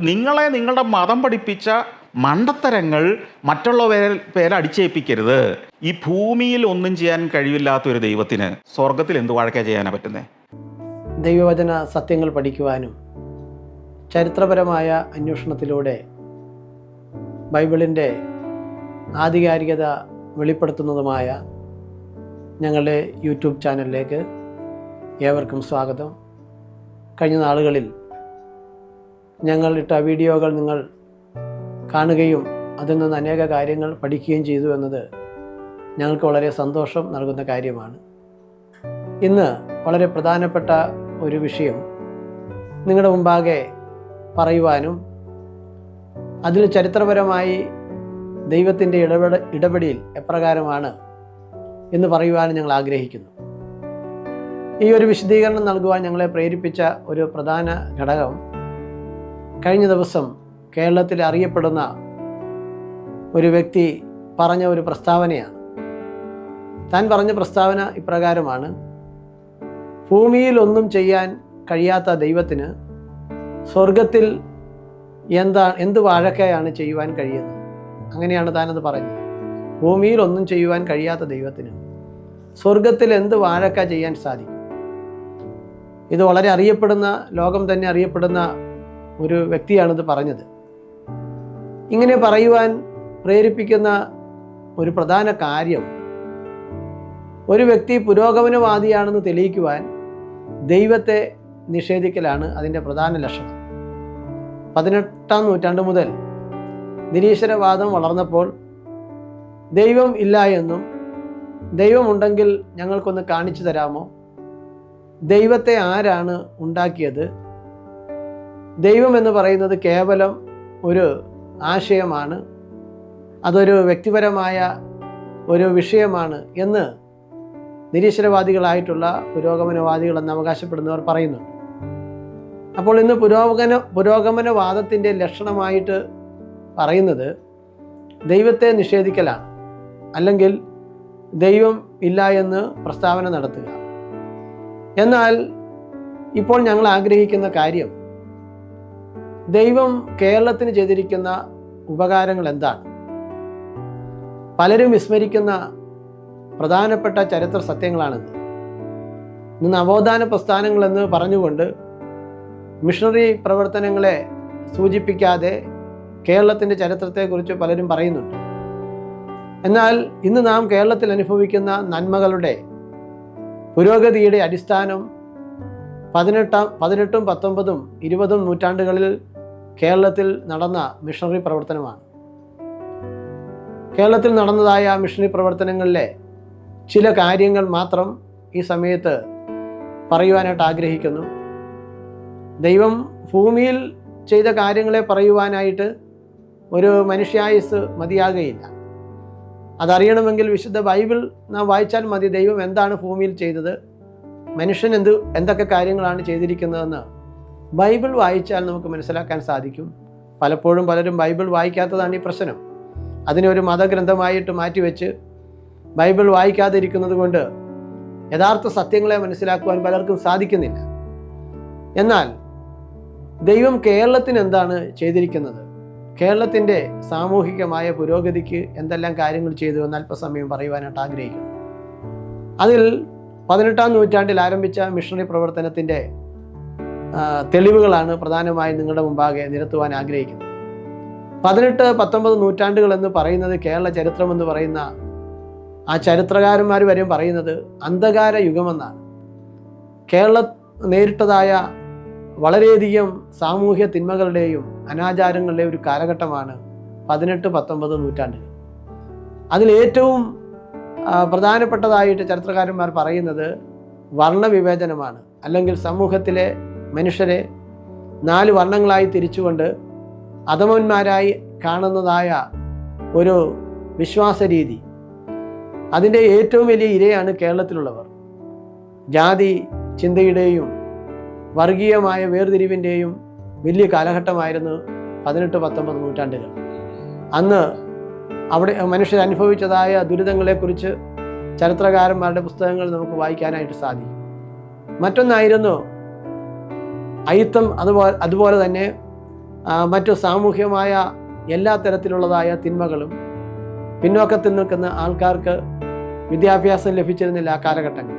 നിങ്ങളെ നിങ്ങളുടെ മതം പഠിപ്പിച്ച മണ്ടത്തരങ്ങൾ മറ്റുള്ളവരെ പേരെ അടിച്ചേൽപ്പിക്കരുത്. ഈ ഭൂമിയിൽ ഒന്നും ചെയ്യാൻ കഴിവില്ലാത്ത ഒരു ദൈവത്തിന് സ്വർഗത്തിൽ എന്ത് വഴക്കാ ചെയ്യാനാ പറ്റുന്നത് ദൈവവചന സത്യങ്ങൾ പഠിക്കുവാനും ചരിത്രപരമായ അന്വേഷണത്തിലൂടെ ബൈബിളിന്റെ ആധികാരികത വെളിപ്പെടുത്തുന്നതുമായ ഞങ്ങളുടെ യൂട്യൂബ് ചാനലിലേക്ക് ഏവർക്കും സ്വാഗതം. കഴിഞ്ഞ നാളുകളിൽ ഞങ്ങൾ ഇട്ട വീഡിയോകൾ നിങ്ങൾ കാണുകയും അതിൽ നിന്ന് അനേക കാര്യങ്ങൾ പഠിക്കുകയും ചെയ്തു എന്നത് ഞങ്ങൾക്ക് വളരെ സന്തോഷം നൽകുന്ന കാര്യമാണ്. ഇന്ന് വളരെ പ്രധാനപ്പെട്ട ഒരു വിഷയം നിങ്ങളുടെ മുമ്പാകെ പറയുവാനും അതിൽ ചരിത്രപരമായി ദൈവത്തിന്റെ ഇടപെട ഇടപെടിയിൽ എപ്രകാരമാണ് എന്ന് പറയുവാനും ഞങ്ങൾ ആഗ്രഹിക്കുന്നു. ഈ ഒരു വിശദീകരണം നൽകുവാൻ ഞങ്ങളെ പ്രേരിപ്പിച്ച ഒരു പ്രധാന ഘടകം കഴിഞ്ഞ ദിവസം കേരളത്തിൽ അറിയപ്പെടുന്ന ഒരു വ്യക്തി പറഞ്ഞ ഒരു പ്രസ്താവനയാണ്. താൻ പറഞ്ഞ പ്രസ്താവന ഇപ്രകാരമാണ് ഭൂമിയിൽ ഒന്നും ചെയ്യാൻ കഴിയാത്ത ദൈവത്തിന് സ്വർഗത്തിൽ എന്താ എന്ത് വാഴക്കയാണ് ചെയ്യുവാൻ കഴിയുന്നത്? അങ്ങനെയാണ് താനത് പറഞ്ഞത്. ഭൂമിയിൽ ഒന്നും ചെയ്യുവാൻ കഴിയാത്ത ദൈവത്തിന് സ്വർഗത്തിൽ എന്ത് വാഴക്ക ചെയ്യാൻ സാധിക്കും? ഇത് വളരെ അറിയപ്പെടുന്ന ലോകം തന്നെ അറിയപ്പെടുന്ന ഒരു വ്യക്തിയാണിത് പറഞ്ഞത്. ഇങ്ങനെ പറയുവാൻ പ്രേരിപ്പിക്കുന്ന ഒരു പ്രധാന കാര്യം ഒരു വ്യക്തി പുരോഗമനവാദിയാണെന്ന് തെളിയിക്കുവാൻ ദൈവത്തെ നിഷേധിക്കലാണ് അതിന്റെ പ്രധാന ലക്ഷണം. പതിനെട്ടാം നൂറ്റാണ്ട് മുതൽ നിരീശ്വരവാദം വളർന്നപ്പോൾ ദൈവം ഇല്ല എന്നും ദൈവമുണ്ടെങ്കിൽ ഞങ്ങൾക്കൊന്ന് കാണിച്ചു തരാമോ? ദൈവത്തെ ആരാണ് ഉണ്ടാക്കിയത്? ദൈവം എന്ന് പറയുന്നത് കേവലം ഒരു ആശയമാണ് അതൊരു വ്യക്തിപരമായ ഒരു വിഷയമാണ് എന്ന് നിരീശ്വരവാദികളായിട്ടുള്ള പുരോഗമനവാദികൾ എന്ന് അവകാശപ്പെടുന്നവർ പറയുന്നുണ്ട്. അപ്പോൾ ഇന്ന് പുരോഗമന പുരോഗമനവാദത്തിന്റെ ലക്ഷണമായിട്ട് പറയുന്നത് ദൈവത്തെ നിഷേധിക്കലാണ് അല്ലെങ്കിൽ ദൈവം ഇല്ല എന്ന് പ്രസ്താവന നടത്തുക. എന്നാൽ ഇപ്പോൾ ഞങ്ങൾ ആഗ്രഹിക്കുന്ന കാര്യം ദൈവം കേരളത്തിന് ചെയ്തിരിക്കുന്ന ഉപകാരങ്ങൾ എന്താണ്? പലരും വിസ്മരിക്കുന്ന പ്രധാനപ്പെട്ട ചരിത്ര സത്യങ്ങളാണിത്. ഇന്ന് നവോത്ഥാന പ്രസ്ഥാനങ്ങളെന്ന് പറഞ്ഞുകൊണ്ട് മിഷണറി പ്രവർത്തനങ്ങളെ സൂചിപ്പിക്കാതെ കേരളത്തിന്റെ ചരിത്രത്തെക്കുറിച്ച് പലരും പറയുന്നുണ്ട്. എന്നാൽ ഇന്ന് നാം കേരളത്തിൽ അനുഭവിക്കുന്ന നന്മകളുടെ പുരോഗതിയുടെ അടിസ്ഥാനം പതിനെട്ടാം പതിനെട്ടും പത്തൊമ്പതും ഇരുപതും നൂറ്റാണ്ടുകളിൽ കേരളത്തിൽ നടന്ന മിഷണറി പ്രവർത്തനമാണ്. കേരളത്തിൽ നടന്നതായ മിഷണറി പ്രവർത്തനങ്ങളിലെ ചില കാര്യങ്ങൾ മാത്രം ഈ സമയത്ത് പറയുവാനായിട്ട് ആഗ്രഹിക്കുന്നു. ദൈവം ഭൂമിയിൽ ചെയ്ത കാര്യങ്ങളെ പറയുവാനായിട്ട് ഒരു മനുഷ്യായുസ് മതിയാകുകയില്ല അതറിയണമെങ്കിൽ വിശുദ്ധ ബൈബിൾ നാം വായിച്ചാൽ മതി ദൈവം എന്താണ് ഭൂമിയിൽ ചെയ്തത് മനുഷ്യൻ എന്ത് എന്തൊക്കെ കാര്യങ്ങളാണ് ചെയ്തിരിക്കുന്നതെന്ന്. ബൈബിൾ വായിച്ചാൽ നമുക്ക് മനസ്സിലാക്കാൻ സാധിക്കും. പലപ്പോഴും പലരും ബൈബിൾ വായിക്കാത്തതാണ് ഈ പ്രശ്നം. അതിനെ ഒരു മതഗ്രന്ഥമായിട്ട് മാറ്റിവെച്ച് ബൈബിൾ വായിക്കാതിരിക്കുന്നത് കൊണ്ട് യഥാർത്ഥ സത്യങ്ങളെ മനസ്സിലാക്കുവാൻ പലർക്കും സാധിക്കുന്നില്ല. എന്നാൽ ദൈവം കേരളത്തിന് എന്താണ് ചെയ്തിരിക്കുന്നത്? കേരളത്തിന്റെ സാമൂഹികമായ പുരോഗതിക്ക് എന്തെല്ലാം കാര്യങ്ങൾ ചെയ്തു എന്ന് അല്പസമയം പറയുവാനായിട്ട് ആഗ്രഹിക്കുന്നു. അതിൽ പതിനെട്ടാം നൂറ്റാണ്ടിൽ ആരംഭിച്ച മിഷണറി പ്രവർത്തനത്തിന്റെ തെളിവുകളാണ് പ്രധാനമായും നിങ്ങളുടെ മുമ്പാകെ നിരത്തുവാൻ ആഗ്രഹിക്കുന്നത്. പതിനെട്ട് പത്തൊമ്പത് നൂറ്റാണ്ടുകൾ എന്ന് പറയുന്നത് കേരള ചരിത്രം എന്ന് പറയുന്ന ആ ചരിത്രകാരന്മാർ വരെയും പറയുന്നത് അന്ധകാര യുഗമെന്നാണ്. കേരള നേരിട്ടതായ വളരെയധികം സാമൂഹ്യ തിന്മകളുടെയും അനാചാരങ്ങളുടെയും ഒരു കാലഘട്ടമാണ് പതിനെട്ട് പത്തൊമ്പത് നൂറ്റാണ്ടുകൾ. അതിലേറ്റവും പ്രധാനപ്പെട്ടതായിട്ട് ചരിത്രകാരന്മാർ പറയുന്നത് വർണവിവേചനമാണ്. അല്ലെങ്കിൽ സമൂഹത്തിലെ മനുഷ്യരെ നാല് വർണങ്ങളായി തിരിച്ചുകൊണ്ട് അധമന്മാരായി കാണുന്നതായ ഒരു വിശ്വാസ രീതി അതിന്റെ ഏറ്റവും വലിയ ഇരയാണ് കേരളത്തിലുള്ളവർ. ജാതി ചിന്തയുടെയും വർഗീയമായ വേർതിരിവിന്റെയും വലിയ കാലഘട്ടമായിരുന്നു പതിനെട്ട് പത്തൊമ്പത് നൂറ്റാണ്ടുകൾ. അന്ന് അവിടെ മനുഷ്യർ അനുഭവിച്ചതായ ദുരിതങ്ങളെക്കുറിച്ച് ചരിത്രകാരന്മാരുടെ പുസ്തകങ്ങൾ നമുക്ക് വായിക്കാനായിട്ട് സാധിക്കും. മറ്റൊന്നായിരുന്നു അയിത്തം അതുപോലെ അതുപോലെ തന്നെ മറ്റു സാമൂഹ്യമായ എല്ലാ തരത്തിലുള്ളതായ തിന്മകളും പിന്നോക്കത്തിൽ നിൽക്കുന്ന ആൾക്കാർക്ക് വിദ്യാഭ്യാസം ലഭിച്ചിരുന്നില്ല ആ കാലഘട്ടങ്ങളിൽ.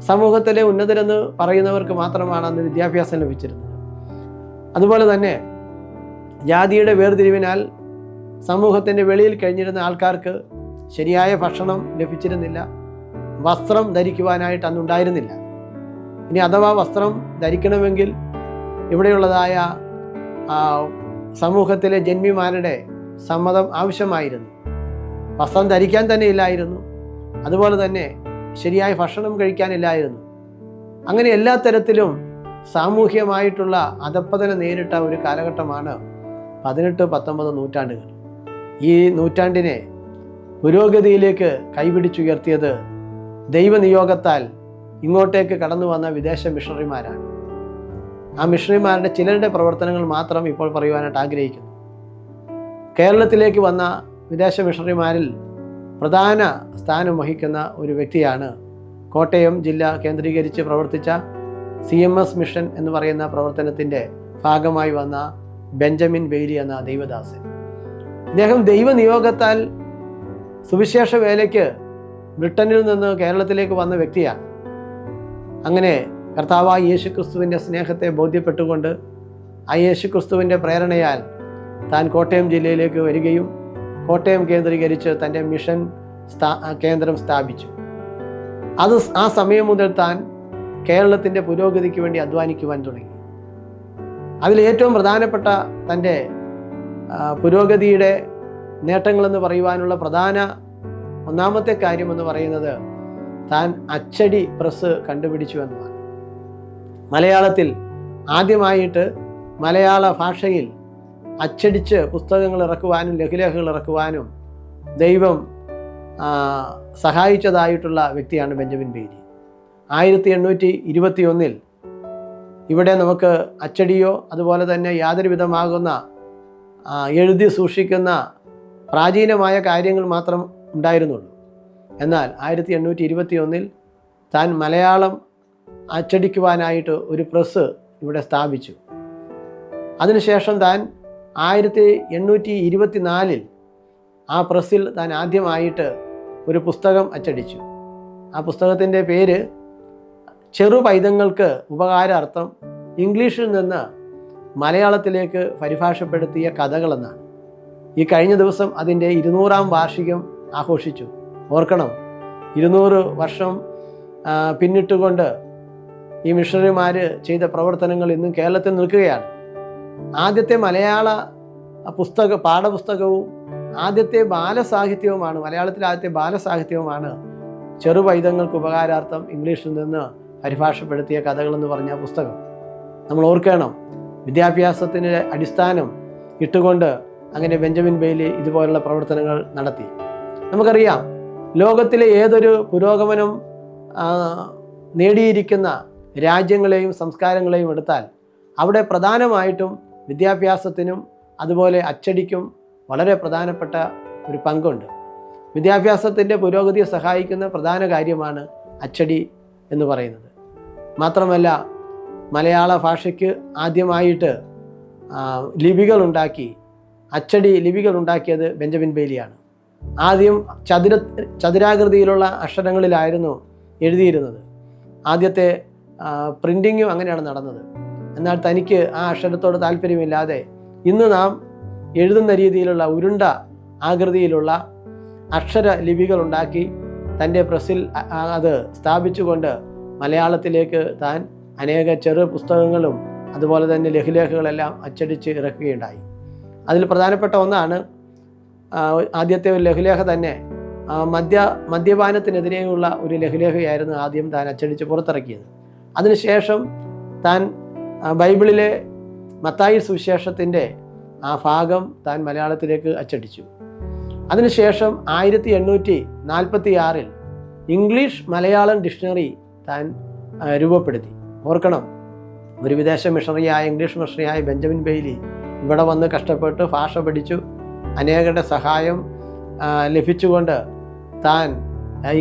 സമൂഹത്തിലെ ഉന്നതരെന്ന് പറയുന്നവർക്ക് മാത്രമാണ് അന്ന് വിദ്യാഭ്യാസം ലഭിച്ചിരുന്നത്. അതുപോലെ തന്നെ ജാതിയുടെ വേർതിരിവിനാൽ സമൂഹത്തിന്റെ വെളിയിൽ കഴിഞ്ഞിരുന്ന ആൾക്കാർക്ക് ശരിയായ ഭക്ഷണം ലഭിച്ചിരുന്നില്ല. വസ്ത്രം ധരിക്കുവാനായിട്ട് അന്നുണ്ടായിരുന്നില്ല. ഇനി അഥവാ വസ്ത്രം ധരിക്കണമെങ്കിൽ ഇവിടെയുള്ളതായ സമൂഹത്തിലെ ജന്മിമാരുടെ സമ്മതം ആവശ്യമായിരുന്നു. വസ്ത്രം ധരിക്കാൻ തന്നെ ഇല്ലായിരുന്നു. അതുപോലെ തന്നെ ശരിയായ ഭക്ഷണം കഴിക്കാനില്ലായിരുന്നു അങ്ങനെ എല്ലാ തരത്തിലും സാമൂഹ്യമായിട്ടുള്ള അധപ്പതനം നേരിട്ട ഒരു കാലഘട്ടമാണ് പതിനെട്ട് പത്തൊമ്പത് നൂറ്റാണ്ടുകൾ. ഈ നൂറ്റാണ്ടിനെ പുരോഗതിയിലേക്ക് കൈപിടിച്ചുയർത്തിയത് ദൈവനിയോഗത്താൽ ഇങ്ങോട്ടേക്ക് കടന്നു വന്ന വിദേശ മിഷണറിമാരാണ്. ആ മിഷണറിമാരുടെ ചിലരുടെ പ്രവർത്തനങ്ങൾ മാത്രം ഇപ്പോൾ പറയുവാനായിട്ട് ആഗ്രഹിക്കുന്നു. കേരളത്തിലേക്ക് വന്ന വിദേശ മിഷണറിമാരിൽ പ്രധാന സ്ഥാനം വഹിക്കുന്ന ഒരു വ്യക്തിയാണ് കോട്ടയം ജില്ല കേന്ദ്രീകരിച്ച് പ്രവർത്തിച്ച സി എം എസ് മിഷൻ എന്ന് പറയുന്ന പ്രവർത്തനത്തിന്റെ ഭാഗമായി വന്ന ബെഞ്ചമിൻ ബെയ്ലി എന്ന ദൈവദാസൻ. ഇദ്ദേഹം ദൈവനിയോഗത്താൽ സുവിശേഷ വേലയ്ക്ക് ബ്രിട്ടനിൽ നിന്ന് കേരളത്തിലേക്ക് വന്ന വ്യക്തിയാണ്. അങ്ങനെ കർത്താവായ യേശു ക്രിസ്തുവിന്റെ സ്നേഹത്തെ ബോധ്യപ്പെട്ടുകൊണ്ട് ആ യേശു ക്രിസ്തുവിന്റെ പ്രേരണയാൽ താൻ കോട്ടയം ജില്ലയിലേക്ക് വരികയും കോട്ടയം കേന്ദ്രീകരിച്ച് തന്റെ മിഷൻ സ്ഥാ കേന്ദ്രം സ്ഥാപിച്ചു. അത് ആ സമയം മുതൽ താൻ കേരളത്തിന്റെ പുരോഗതിക്ക് വേണ്ടി അധ്വാനിക്കുവാൻ തുടങ്ങി. അതിൽ ഏറ്റവും പ്രധാനപ്പെട്ട തന്റെ പുരോഗതിയുടെ നേട്ടങ്ങളെന്ന് പറയുവാനുള്ള പ്രധാന ഒന്നാമത്തെ കാര്യമെന്ന് പറയുന്നത് താൻ അച്ചടി പ്രസ് കണ്ടുപിടിച്ചു എന്നതാണ്. മലയാളത്തിൽ ആദ്യമായിട്ട് മലയാള ഭാഷയിൽ അച്ചടിച്ച് പുസ്തകങ്ങൾ ഇറക്കുവാനും ലഘുലേഖകൾ ഇറക്കുവാനും ദൈവം സഹായിച്ചതായിട്ടുള്ള വ്യക്തിയാണ് ബെഞ്ചമിൻ ബേരി. ആയിരത്തി എണ്ണൂറ്റി ഇരുപത്തി ഒന്നിൽ ഇവിടെ നമുക്ക് അച്ചടിയോ അതുപോലെ തന്നെ യാതൊരു വിധമാകുന്ന എഴുതി സൂക്ഷിക്കുന്ന പ്രാചീനമായ കാര്യങ്ങൾ മാത്രം ഉണ്ടായിരുന്നുള്ളൂ. എന്നാൽ ആയിരത്തി എണ്ണൂറ്റി ഇരുപത്തി ഒന്നിൽ താൻ മലയാളം അച്ചടിക്കുവാനായിട്ട് ഒരു പ്രസ് ഇവിടെ സ്ഥാപിച്ചു. അതിനുശേഷം താൻ ആയിരത്തി എണ്ണൂറ്റി ഇരുപത്തി നാലിൽ ആ പ്രസ്സിൽ താൻ ആദ്യമായിട്ട് ഒരു പുസ്തകം അച്ചടിച്ചു. ആ പുസ്തകത്തിന്റെ പേര് ചെറു പൈതങ്ങൾക്ക് ഉപകാരാർത്ഥം ഇംഗ്ലീഷിൽ നിന്ന് മലയാളത്തിലേക്ക് പരിഭാഷപ്പെടുത്തിയ കഥകളെന്നാണ്. ഈ കഴിഞ്ഞ ദിവസം അതിന്റെ ഇരുന്നൂറാം വാർഷികം ആഘോഷിച്ചു. ഓർക്കണം. ഇരുന്നൂറ് വർഷം പിന്നിട്ടുകൊണ്ട് ഈ മിഷണറിമാർ ചെയ്ത പ്രവർത്തനങ്ങൾ ഇന്നും കേരളത്തിൽ നിൽക്കുകയാണ്. ആദ്യത്തെ മലയാള പുസ്തക പാഠപുസ്തകവും ആദ്യത്തെ ബാലസാഹിത്യവുമാണ് മലയാളത്തിലെ ആദ്യത്തെ ബാലസാഹിത്യവുമാണ് ചെറുപൈതങ്ങൾക്ക് ഉപകാരാർത്ഥം ഇംഗ്ലീഷിൽ നിന്ന് പരിഭാഷപ്പെടുത്തിയ കഥകളെന്ന് പറഞ്ഞ പുസ്തകം. നമ്മൾ ഓർക്കണം വിദ്യാഭ്യാസത്തിന് അടിസ്ഥാനം ഇട്ടുകൊണ്ട് അങ്ങനെ ബെഞ്ചമിൻ ബെയ്ലി ഇതുപോലുള്ള പ്രവർത്തനങ്ങൾ നടത്തി. നമുക്കറിയാം ലോകത്തിലെ ഏതൊരു പുരോഗമനം നേടിയിരിക്കുന്ന രാജ്യങ്ങളെയും സംസ്കാരങ്ങളെയും എടുത്താൽ അവിടെ പ്രധാനമായിട്ടും വിദ്യാഭ്യാസത്തിനും അതുപോലെ അച്ചടിക്കും വളരെ പ്രധാനപ്പെട്ട ഒരു പങ്കുണ്ട്. വിദ്യാഭ്യാസത്തിന്റെ പുരോഗതിയെ സഹായിക്കുന്ന പ്രധാന കാര്യമാണ് അച്ചടി എന്ന് പറയുന്നത്. മാത്രമല്ല മലയാള ഭാഷയ്ക്ക് ആദ്യമായിട്ട് ലിപികളുണ്ടാക്കി അച്ചടി ലിപികൾ ഉണ്ടാക്കിയത് ബെഞ്ചമിൻ ബെയ്ലിയാണ് ആദ്യം ചതുര ചതുരാകൃതിയിലുള്ള അക്ഷരങ്ങളിലായിരുന്നു എഴുതിയിരുന്നത്. ആദ്യത്തെ പ്രിന്റിങ്ങും അങ്ങനെയാണ് നടന്നത്. എന്നാൽ തനിക്ക് ആ അക്ഷരത്തോട് താല്പര്യമില്ലാതെ ഇന്ന് നാം എഴുതുന്ന രീതിയിലുള്ള ഉരുണ്ട ആകൃതിയിലുള്ള അക്ഷര ലിപികൾ ഉണ്ടാക്കി തന്റെ പ്രസിൽ അത് സ്ഥാപിച്ചുകൊണ്ട് മലയാളത്തിലേക്ക് താൻ അനേക ചെറു പുസ്തകങ്ങളും അതുപോലെ തന്നെ ലഘുലേഖകളെല്ലാം അച്ചടിച്ച് ഇറക്കുകയുണ്ടായി. അതിൽ പ്രധാനപ്പെട്ട ഒന്നാണ് ആദ്യത്തെ ഒരു ലഘുലേഖ തന്നെ മദ്യ മദ്യപാനത്തിനെതിരെയുള്ള ഒരു ലഘുലേഖയായിരുന്നു ആദ്യം താൻ അച്ചടിച്ച് പുറത്തിറക്കിയത്. അതിനുശേഷം താൻ ബൈബിളിലെ മത്തായി സുവിശേഷത്തിന്റെ ആ ഭാഗം താൻ മലയാളത്തിലേക്ക് അച്ചടിച്ചു. അതിനുശേഷം ആയിരത്തി എണ്ണൂറ്റി നാൽപ്പത്തി ആറിൽ ഇംഗ്ലീഷ് മലയാളം ഡിക്ഷണറി താൻ രൂപപ്പെടുത്തി. ഓർക്കണം ഒരു വിദേശ മിഷണറിയായ ഇംഗ്ലീഷ് മിഷണറിയായ ബെഞ്ചമിൻ ബെയ്ലി ഇവിടെ വന്ന് കഷ്ടപ്പെട്ട് ഭാഷ പഠിച്ചു അനേകരുടെ സഹായം ലഭിച്ചുകൊണ്ട് താൻ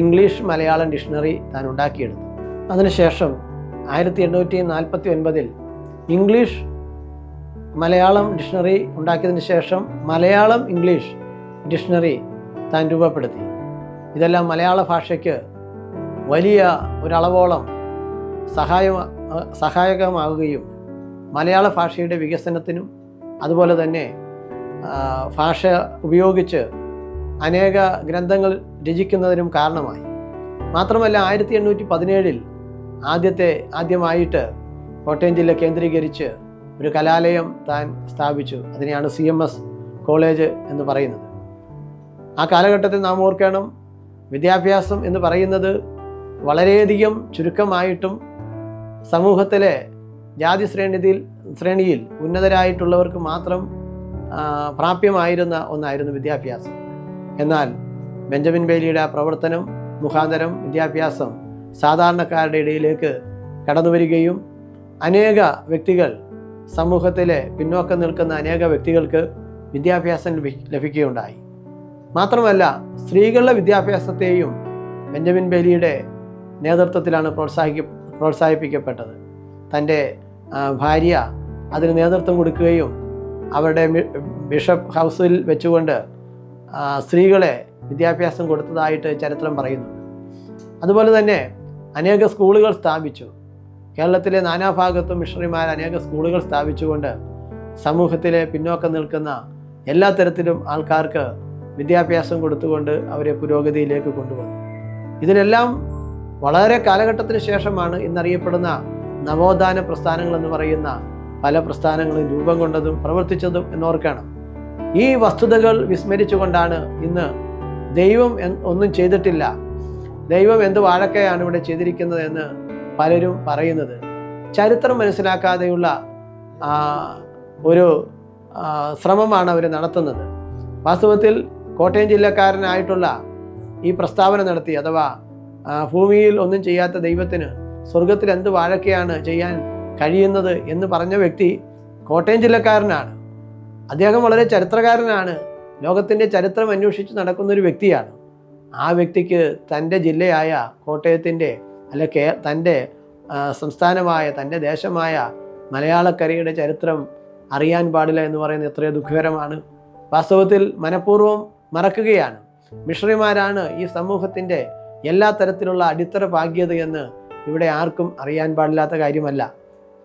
ഇംഗ്ലീഷ് മലയാളം ഡിക്ഷണറി താൻ ഉണ്ടാക്കിയെടുത്തു. അതിനുശേഷം ആയിരത്തി എണ്ണൂറ്റി നാൽപ്പത്തി ഒൻപതിൽ ഇംഗ്ലീഷ് മലയാളം ഡിക്ഷണറി ഉണ്ടാക്കിയതിന് ശേഷം മലയാളം ഇംഗ്ലീഷ് ഡിക്ഷണറി താൻ രൂപപ്പെടുത്തി. ഇതെല്ലാം മലയാള ഭാഷയ്ക്ക് വലിയ ഒരളവോളം സഹായ സഹായകമാവുകയും മലയാള ഭാഷയുടെ വികസനത്തിനും അതുപോലെ തന്നെ ഭാഷ ഉപയോഗിച്ച് അനേക ഗ്രന്ഥങ്ങൾ രചിക്കുന്നതിനും കാരണമായി. മാത്രമല്ല ആയിരത്തി എണ്ണൂറ്റി പതിനേഴിൽ ആദ്യത്തെ ആദ്യമായിട്ട് കോട്ടയം ജില്ല കേന്ദ്രീകരിച്ച് ഒരു കലാലയം താൻ സ്ഥാപിച്ചു. അതിനെയാണ് സി എം എസ് കോളേജ് എന്ന് പറയുന്നത്. ആ കാലഘട്ടത്തിൽ നാം ഓർക്കണം വിദ്യാഭ്യാസം എന്ന് പറയുന്നത് വളരെയധികം ചുരുക്കമായിട്ടും സമൂഹത്തിലെ ജാതി ശ്രേണിയിൽ ശ്രേണിയിൽ ഉന്നതരായിട്ടുള്ളവർക്ക് മാത്രം പ്രാപ്യമായിരുന്ന ഒന്നായിരുന്നു വിദ്യാഭ്യാസം. എന്നാൽ ബെഞ്ചമിൻ ബേലിയുടെ ആ പ്രവർത്തനം മുഖാന്തരം വിദ്യാഭ്യാസം സാധാരണക്കാരുടെ ഇടയിലേക്ക് കടന്നു വരികയും അനേക വ്യക്തികൾ സമൂഹത്തിലെ പിന്നോക്കം നിൽക്കുന്ന അനേക വ്യക്തികൾക്ക് വിദ്യാഭ്യാസം ലഭി ലഭിക്കുകയുണ്ടായി. മാത്രമല്ല സ്ത്രീകളുടെ വിദ്യാഭ്യാസത്തെയും ബെഞ്ചമിൻ ബേലിയുടെ നേതൃത്വത്തിലാണ് പ്രോത്സാഹിക്ക പ്രോത്സാഹിപ്പിക്കപ്പെട്ടത്. തന്റെ ഭാര്യ അതിന് നേതൃത്വം കൊടുക്കുകയും അവരുടെ ബിഷപ്പ് ഹൗസിൽ വെച്ചുകൊണ്ട് സ്ത്രീകളെ വിദ്യാഭ്യാസം കൊടുത്തതായിട്ട് ചരിത്രം പറയുന്നു. അതുപോലെ തന്നെ അനേക സ്കൂളുകൾ സ്ഥാപിച്ചു. കേരളത്തിലെ നാനാഭാഗത്തും മിഷണറിമാർ അനേക സ്കൂളുകൾ സ്ഥാപിച്ചുകൊണ്ട് സമൂഹത്തിലെ പിന്നോക്കം നിൽക്കുന്ന എല്ലാ തരത്തിലും ആൾക്കാർക്ക് വിദ്യാഭ്യാസം കൊടുത്തുകൊണ്ട് അവരെ പുരോഗതിയിലേക്ക് കൊണ്ടുവന്നു. ഇതിനെല്ലാം വളരെ കാലഘട്ടത്തിന് ശേഷമാണ് ഇന്നറിയപ്പെടുന്ന നവോത്ഥാന പ്രസ്ഥാനങ്ങൾ എന്ന് പറയുന്ന പല പ്രസ്ഥാനങ്ങളും രൂപം കൊണ്ടതും പ്രവർത്തിച്ചതും എന്നോർക്കാണ്. ഈ വസ്തുതകൾ വിസ്മരിച്ചുകൊണ്ടാണ് ഇന്ന് ദൈവം ഒന്നും ചെയ്തിട്ടില്ല. ദൈവം എന്ത് വാഴക്കയാണ് ഇവിടെ ചെയ്തിരിക്കുന്നത് എന്ന് പലരും പറയുന്നത്. ചരിത്രം മനസ്സിലാക്കാതെയുള്ള ഒരു ശ്രമമാണ് അവർ നടത്തുന്നത്. വാസ്തവത്തിൽ കോട്ടയം ജില്ലക്കാരനായിട്ടുള്ള ഈ പ്രസ്താവന നടത്തി അഥവാ ഭൂമിയിൽ ഒന്നും ചെയ്യാത്ത ദൈവത്തിന് സ്വർഗത്തിൽ എന്ത് വാഴക്കയാണ് ചെയ്യാൻ കഴിയുന്നത് എന്ന് പറഞ്ഞ വ്യക്തി കോട്ടയം ജില്ലക്കാരനാണ്. അദ്ദേഹം വളരെ ചരിത്രകാരനാണ്. ലോകത്തിന്റെ ചരിത്രം അന്വേഷിച്ച് നടക്കുന്ന ഒരു വ്യക്തിയാണ്. ആ വ്യക്തിക്ക് തന്റെ ജില്ലയായ കോട്ടയത്തിന്റെ അല്ല കേ തന്റെ സംസ്ഥാനമായ തന്റെ ദേശമായ മലയാളക്കരയുടെ ചരിത്രം അറിയാൻ പാടില്ല എന്ന് പറയുന്നത് എത്രയോ ദുഃഖകരമാണ്. വാസ്തവത്തിൽ മനഃപൂർവം മറക്കുകയാണ്. മിഷണറിമാരാണ് ഈ സമൂഹത്തിന്റെ എല്ലാ തരത്തിലുള്ള അടിത്തറ പാകിയത് ഇവിടെ ആർക്കും അറിയാൻ പാടില്ലാത്ത കാര്യമല്ല.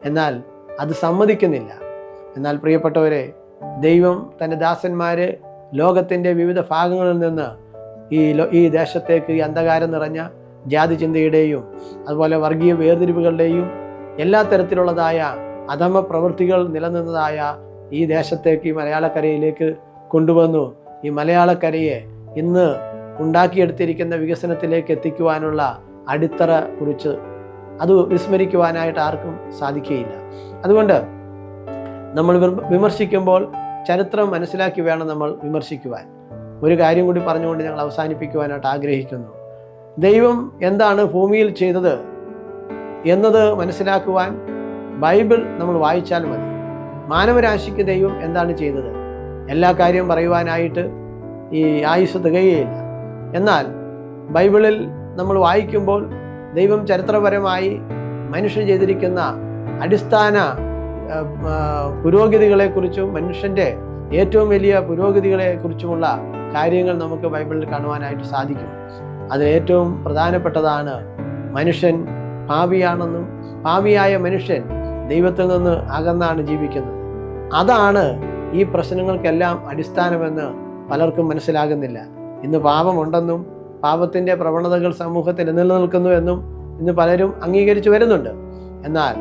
എന്നാൽ അത് സമ്മതിക്കുന്നില്ല. എന്നാൽ പ്രിയപ്പെട്ടവരെ ദൈവം തന്റെ ദാസന്മാർ ലോകത്തിന്റെ വിവിധ ഭാഗങ്ങളിൽ നിന്ന് ഈ ഈ ദേശത്തേക്ക് ഈ അന്ധകാരം നിറഞ്ഞ ജാതി ചിന്തയുടെയും അതുപോലെ വർഗീയ വേർതിരിവുകളുടെയും എല്ലാ തരത്തിലുള്ളതായ അധമ പ്രവൃത്തികൾ നിലനിന്നതായ ഈ ദേശത്തേക്ക് ഈ മലയാളക്കരയിലേക്ക് കൊണ്ടുവന്നു. ഈ മലയാളക്കരയെ ഇന്ന് ഉണ്ടാക്കിയെടുത്തിരിക്കുന്ന വികസനത്തിലേക്ക് എത്തിക്കുവാനുള്ള അടിത്തറ കുറിച്ച് അത് വിസ്മരിക്കുവാനായിട്ട് ആർക്കും സാധിക്കുകയില്ല. അതുകൊണ്ട് നമ്മൾ വിമർശിക്കുമ്പോൾ ചരിത്രം മനസ്സിലാക്കി വേണം നമ്മൾ വിമർശിക്കുവാൻ. ഒരു കാര്യം കൂടി പറഞ്ഞുകൊണ്ട് ഞങ്ങൾ അവസാനിപ്പിക്കുവാനായിട്ട് ആഗ്രഹിക്കുന്നു. ദൈവം എന്താണ് ഭൂമിയിൽ ചെയ്തത് എന്നത് മനസ്സിലാക്കുവാൻ ബൈബിൾ നമ്മൾ വായിച്ചാൽ മതി. മാനവരാശിക്ക് ദൈവം എന്താണ് ചെയ്തത്? എല്ലാ കാര്യവും പറയുവാനായിട്ട് ഈ ആയുസ് തികയുകയില്ല. എന്നാൽ ബൈബിളിൽ നമ്മൾ വായിക്കുമ്പോൾ ദൈവം ചരിത്രപരമായി മനുഷ്യൻ ചെയ്തിരിക്കുന്ന അടിസ്ഥാന പുരോഗതികളെക്കുറിച്ചും മനുഷ്യന്റെ ഏറ്റവും വലിയ പുരോഗതികളെക്കുറിച്ചുമുള്ള കാര്യങ്ങൾ നമുക്ക് ബൈബിളിൽ കാണുവാനായിട്ട് സാധിക്കും. അതിൽ ഏറ്റവും പ്രധാനപ്പെട്ടതാണ് മനുഷ്യൻ പാപിയാണെന്നും പാപിയായ മനുഷ്യൻ ദൈവത്തിൽ നിന്ന് അകന്നാണ് ജീവിക്കുന്നത്. അതാണ് ഈ പ്രശ്നങ്ങൾക്കെല്ലാം അടിസ്ഥാനമെന്ന് പലർക്കും മനസ്സിലാകുന്നില്ല. ഇന്ന് പാപമുണ്ടെന്നും പാപത്തിന്റെ പ്രവണതകൾ സമൂഹത്തിൽ നിലനിൽക്കുന്നു എന്നും ഇന്ന് പലരും അംഗീകരിച്ചു വരുന്നുണ്ട്. എന്നാൽ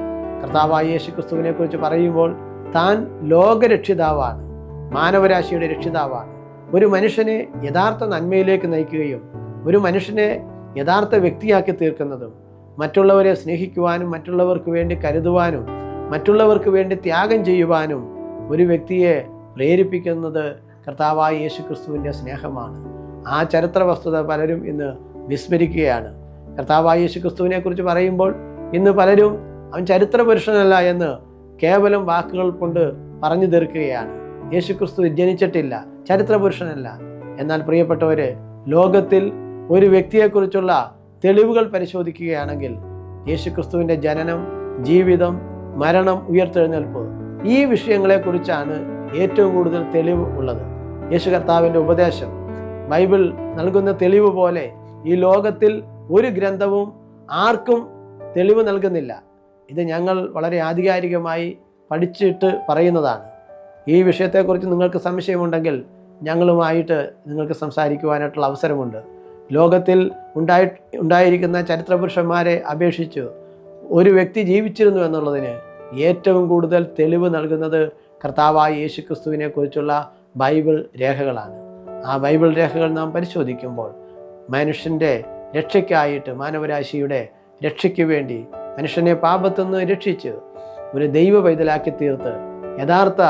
കർത്താവായ യേശു ക്രിസ്തുവിനെ കുറിച്ച് പറയുമ്പോൾ താൻ ലോകരക്ഷിതാവാണ് മാനവരാശിയുടെ രക്ഷിതാവാണ്. ഒരു മനുഷ്യനെ യഥാർത്ഥ നന്മയിലേക്ക് നയിക്കുകയും ഒരു മനുഷ്യനെ യഥാർത്ഥ വ്യക്തിയാക്കി തീർക്കുന്നതും മറ്റുള്ളവരെ സ്നേഹിക്കുവാനും മറ്റുള്ളവർക്ക് വേണ്ടി കരുതുവാനും മറ്റുള്ളവർക്ക് വേണ്ടി ത്യാഗം ചെയ്യുവാനും ഒരു വ്യക്തിയെ പ്രേരിപ്പിക്കുന്നത് കർത്താവായ യേശു ക്രിസ്തുവിന്റെ സ്നേഹമാണ്. ആ ചരിത്ര വസ്തുത പലരും ഇന്ന് വിസ്മരിക്കുകയാണ്. കർത്താവായ യേശു ക്രിസ്തുവിനെ കുറിച്ച് പറയുമ്പോൾ ഇന്ന് പലരും അവൻ ചരിത്ര പുരുഷനല്ല എന്ന് കേവലം വാക്കുകൾ കൊണ്ട് പറഞ്ഞു തീർക്കുകയാണ്. യേശു ക്രിസ്തു ജനിച്ചിട്ടില്ല ചരിത്ര പുരുഷനല്ല എന്നാൽ പ്രിയപ്പെട്ടവരെ ലോകത്തിൽ ഒരു വ്യക്തിയെക്കുറിച്ചുള്ള തെളിവുകൾ പരിശോധിക്കുകയാണെങ്കിൽ യേശു ക്രിസ്തുവിന്റെ ജനനം ജീവിതം മരണം ഉയർത്തെഴുന്നേൽപ്പ് ഈ വിഷയങ്ങളെക്കുറിച്ചാണ് ഏറ്റവും കൂടുതൽ തെളിവ് ഉള്ളത്. യേശു കർത്താവിന്റെ ഉപദേശം ബൈബിൾ നൽകുന്ന തെളിവ് പോലെ ഈ ലോകത്തിൽ ഒരു ഗ്രന്ഥവും ആർക്കും തെളിവ് നൽകുന്നില്ല. ഇത് ഞങ്ങൾ വളരെ ആധികാരികമായി പഠിച്ചിട്ട് പറയുന്നതാണ്. ഈ വിഷയത്തെക്കുറിച്ച് നിങ്ങൾക്ക് സംശയമുണ്ടെങ്കിൽ ഞങ്ങളുമായിട്ട് നിങ്ങൾക്ക് സംസാരിക്കുവാനായിട്ടുള്ള അവസരമുണ്ട്. ലോകത്തിൽ ഉണ്ടായി ഉണ്ടായിരിക്കുന്ന ചരിത്രപുരുഷന്മാരെ അപേക്ഷിച്ച് ഒരു വ്യക്തി ജീവിച്ചിരുന്നു എന്നുള്ളതിന് ഏറ്റവും കൂടുതൽ തെളിവ് നൽകുന്നത് കർത്താവായ യേശു ക്രിസ്തുവിനെ കുറിച്ചുള്ള ബൈബിൾ രേഖകളാണ്. ആ ബൈബിൾ രേഖകൾ നാം പരിശോധിക്കുമ്പോൾ മനുഷ്യന്റെ രക്ഷയ്ക്കായിട്ട് മാനവരാശിയുടെ രക്ഷയ്ക്ക് വേണ്ടി മനുഷ്യനെ പാപത്തുനിന്ന് രക്ഷിച്ച് ഒരു ദൈവ പൈതലാക്കി തീർത്ത് യഥാർത്ഥ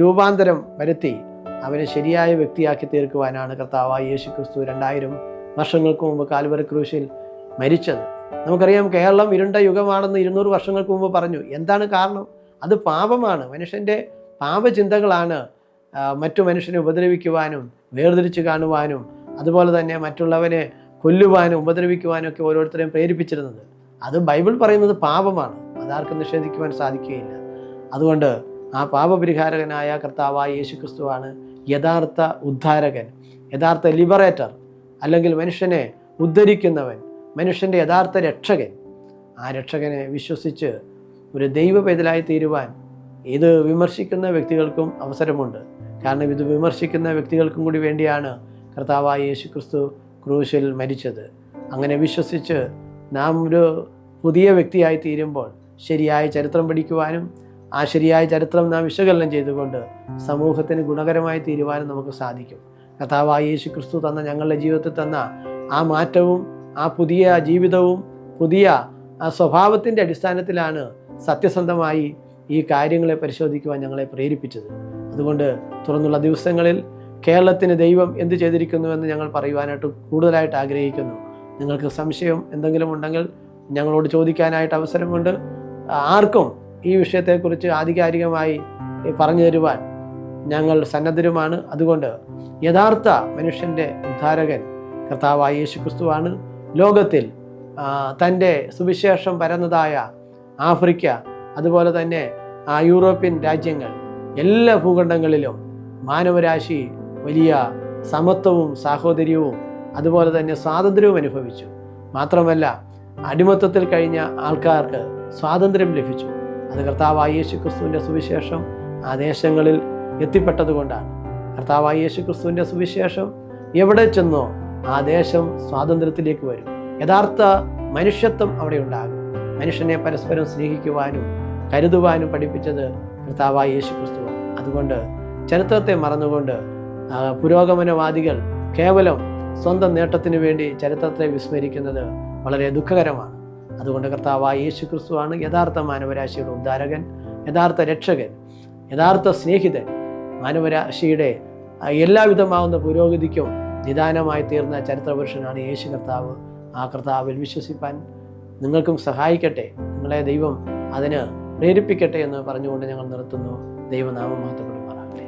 രൂപാന്തരം വരുത്തി അവനെ ശരിയായ വ്യക്തിയാക്കി തീർക്കുവാനാണ് കർത്താവായ യേശു ക്രിസ്തു രണ്ടായിരം വർഷങ്ങൾക്ക് മുമ്പ് കാൽവര ക്രൂശിൽ മരിച്ചത്. നമുക്കറിയാം കേരളം ഇരുണ്ട യുഗമാണെന്ന് ഇരുന്നൂറ് വർഷങ്ങൾക്ക് മുമ്പ് പറഞ്ഞു. എന്താണ് കാരണം? അത് പാപമാണ്. മനുഷ്യന്റെ പാപചിന്തകളാണ് മറ്റു മനുഷ്യനെ ഉപദ്രവിക്കുവാനും വേർതിരിച്ച് കാണുവാനും അതുപോലെ തന്നെ മറ്റുള്ളവനെ കൊല്ലുവാനും ഉപദ്രവിക്കുവാനും ഒക്കെ ഓരോരുത്തരെയും പ്രേരിപ്പിച്ചിരുന്നത്. അത് ബൈബിൾ പറയുന്നത് പാപമാണ്. അതാർക്കും നിഷേധിക്കുവാൻ സാധിക്കുകയില്ല. അതുകൊണ്ട് ആ പാപപരിഹാരകനായ കർത്താവായ യേശു ക്രിസ്തുവാണ് യഥാർത്ഥ ഉദ്ധാരകൻ യഥാർത്ഥ ലിബറേറ്റർ അല്ലെങ്കിൽ മനുഷ്യനെ ഉദ്ധരിക്കുന്നവൻ മനുഷ്യന്റെ യഥാർത്ഥ രക്ഷകൻ. ആ രക്ഷകനെ വിശ്വസിച്ച് ഒരു ദൈവ പൈതലായി തീരുവാൻ ഇത് വിമർശിക്കുന്ന വ്യക്തികൾക്കും അവസരമുണ്ട്. കാരണം ഇത് വിമർശിക്കുന്ന വ്യക്തികൾക്കും കൂടി വേണ്ടിയാണ് കർത്താവായ യേശു ക്രിസ്തു ക്രൂശിൽ മരിച്ചത്. അങ്ങനെ വിശ്വസിച്ച് നാം ഒരു പുതിയ വ്യക്തിയായി തീരുമ്പോൾ ശരിയായ ചരിത്രം പഠിക്കുവാനും ആ ശരിയായ ചരിത്രം നാം വിശകലനം ചെയ്തുകൊണ്ട് സമൂഹത്തിന് ഗുണകരമായി തീരുവാനും നമുക്ക് സാധിക്കും. കർത്താവായ യേശു ക്രിസ്തു തന്ന ഞങ്ങളുടെ ജീവിതത്തിൽ തന്ന ആ മാറ്റവും ആ പുതിയ ജീവിതവും പുതിയ ആ സ്വഭാവത്തിന്റെ അടിസ്ഥാനത്തിലാണ് സത്യസന്ധമായി ഈ കാര്യങ്ങളെ പരിശോധിക്കുവാൻ ഞങ്ങളെ പ്രേരിപ്പിച്ചത്. അതുകൊണ്ട് തുറന്നുള്ള ദിവസങ്ങളിൽ കേരളത്തിന് ദൈവം എന്ത് ചെയ്തിരിക്കുന്നുവെന്ന് ഞങ്ങൾ പറയുവാനായിട്ട് കൂടുതലായിട്ട് ആഗ്രഹിക്കുന്നു. നിങ്ങൾക്ക് സംശയം എന്തെങ്കിലും ഉണ്ടെങ്കിൽ ഞങ്ങളോട് ചോദിക്കാനായിട്ട് അവസരമുണ്ട്. ആർക്കും ഈ വിഷയത്തെക്കുറിച്ച് ആധികാരികമായി പറഞ്ഞു തരുവാൻ ഞങ്ങൾ സന്നദ്ധരുമാണ്. അതുകൊണ്ട് യഥാർത്ഥ മനുഷ്യന്റെ ഉദ്ധാരകൻ കർത്താവായ യേശു ക്രിസ്തുവാണ് ലോകത്തിൽ തന്റെ സുവിശേഷം പരന്നതായ ആഫ്രിക്ക അതുപോലെ തന്നെ യൂറോപ്യൻ രാജ്യങ്ങൾ എല്ലാ ഭൂഖണ്ഡങ്ങളിലും മാനവരാശി വലിയ സമത്വവും സാഹോദര്യവും അതുപോലെ തന്നെ സ്വാതന്ത്ര്യവും അനുഭവിച്ചു. മാത്രമല്ല അടിമത്തത്തിൽ കഴിഞ്ഞ ആൾക്കാർക്ക് സ്വാതന്ത്ര്യം ലഭിച്ചു. അത് കർത്താവായ യേശു ക്രിസ്തുവിന്റെ സുവിശേഷം ആ ദേശങ്ങളിൽ എത്തിപ്പെട്ടതുകൊണ്ടാണ്. കർത്താവായ യേശു ക്രിസ്തുവിന്റെ സുവിശേഷം എവിടെ ചെന്നോ ആ ദേശം സ്വാതന്ത്ര്യത്തിലേക്ക് വരും. യഥാർത്ഥ മനുഷ്യത്വം അവിടെ ഉണ്ടാകും. മനുഷ്യനെ പരസ്പരം സ്നേഹിക്കുവാനും കരുതുവാനും പഠിപ്പിച്ചത് കർത്താവായ യേശു ക്രിസ്തുവാണ് അതുകൊണ്ട് ചരിത്രത്തെ മറന്നുകൊണ്ട് പുരോഗമനവാദികൾ കേവലം സ്വന്തം നേട്ടത്തിന് വേണ്ടി ചരിത്രത്തെ വിസ്മരിക്കുന്നത് വളരെ ദുഃഖകരമാണ്. അതുകൊണ്ട് കർത്താവായ യേശു ക്രിസ്തുവാണ് യഥാർത്ഥ മാനവരാശിയുടെ ഉദ്ധാരകൻ യഥാർത്ഥ രക്ഷകൻ യഥാർത്ഥ സ്നേഹിതൻ. മാനവരാശിയുടെ എല്ലാവിധമാവുന്ന പുരോഗതിക്കും നിദാനമായി തീർന്ന ചരിത്രപുരുഷനാണ് യേശു കർത്താവ്. ആ കർത്താവിൽ വിശ്വസിപ്പാൻ നിങ്ങൾക്കും സഹായിക്കട്ടെ. നിങ്ങളെ ദൈവം അതിന് പ്രേരിപ്പിക്കട്ടെ എന്ന് പറഞ്ഞുകൊണ്ട് ഞങ്ങൾ നിർത്തുന്നു. ദൈവനാമം മാത്രപ്പെടുമാറാകട്ടെ